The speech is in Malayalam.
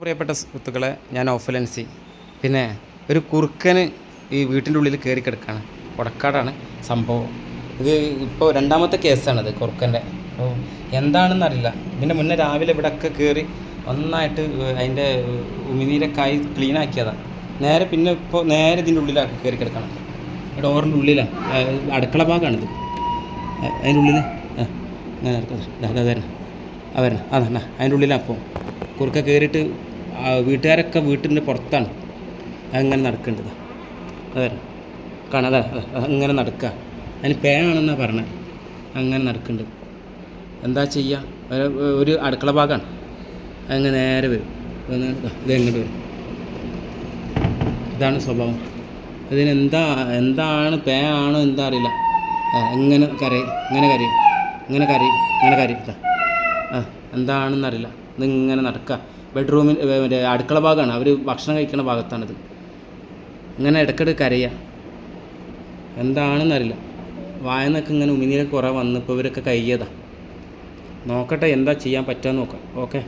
പ്രിയപ്പെട്ട സുഹൃത്തുക്കളെ ഞാൻ ഓഫലൻസി പിന്നെ ഒരു കുറുക്കന് ഈ വീട്ടിന്റെ ഉള്ളിൽ കയറി കിടക്കുകയാണ് കൊടക്കാടാണ് സംഭവം. ഇത് ഇപ്പോൾ രണ്ടാമത്തെ കേസാണിത് കുറുക്കന്റെ. അപ്പോൾ എന്താണെന്ന് അറിയില്ല ഇതിന്റെ മുന്നേ രാവിലെ ഇവിടെ ഒക്കെ കയറി ഒന്നായിട്ട് അതിന്റെ ഉമിനീരൊക്കെ ആയി ക്ലീൻ ആക്കിയതാണ് നേരെ പിന്നെ ഇപ്പോൾ നേരെ ഇതിന്റെ ഉള്ളിലാണ് കയറി കിടക്കണം. ഡോറിന്റെ ഉള്ളിലാണ് അടുക്കള ഭാഗമാണിത്. അതിന്റെ ഉള്ളിൽ ആ വരണം ആ വരണം അതെ അതിന്റെ ഉള്ളിലാണ് അപ്പോൾ കുറുക്ക കയറിയിട്ട് ആ വീട്ടിൽ നിന്ന് പുറത്താണ്. അങ്ങനെ നടക്കേണ്ടത്. അതെ കാണാതെ അങ്ങനെ നടക്കുക അതിന് പേനാണെന്നാണ് പറഞ്ഞത് അങ്ങനെ നടക്കുന്നുണ്ട് എന്താ ചെയ്യുക ഒരു- അടുക്കള ഭാഗമാണ് അങ്ങനെ നേരെ വരും. ഇതെങ്ങോട്ട് വരും? ഇതാണ് സ്വഭാവം. ഇതിനെന്താ എന്താണ് പേ ആണോ എന്താ അറിയില്ല. എങ്ങനെ കറി ഇങ്ങനെ കരയും ഇങ്ങനെ കരയും ഇങ്ങനെ ഇതാ. ആ എന്താണെന്നറിയില്ല. ഇതിങ്ങനെ നടക്കുക ബെഡ്റൂമിൽ മറ്റേ അടുക്കള ഭാഗമാണ് അവർ ഭക്ഷണം കഴിക്കുന്ന ഭാഗത്താണിത്. ഇങ്ങനെ ഇടയ്ക്കിടയ്ക്ക് കരയുക എന്താണെന്നറിയില്ല. വായനൊക്കെ ഇങ്ങനെ ഉമിനീരൊക്കെ കുറേ വന്നപ്പോൾ ഇവരൊക്കെ കഴിയതാണ് നോക്കട്ടെ എന്താ ചെയ്യാൻ പറ്റുക നോക്കാം. ഓക്കെ?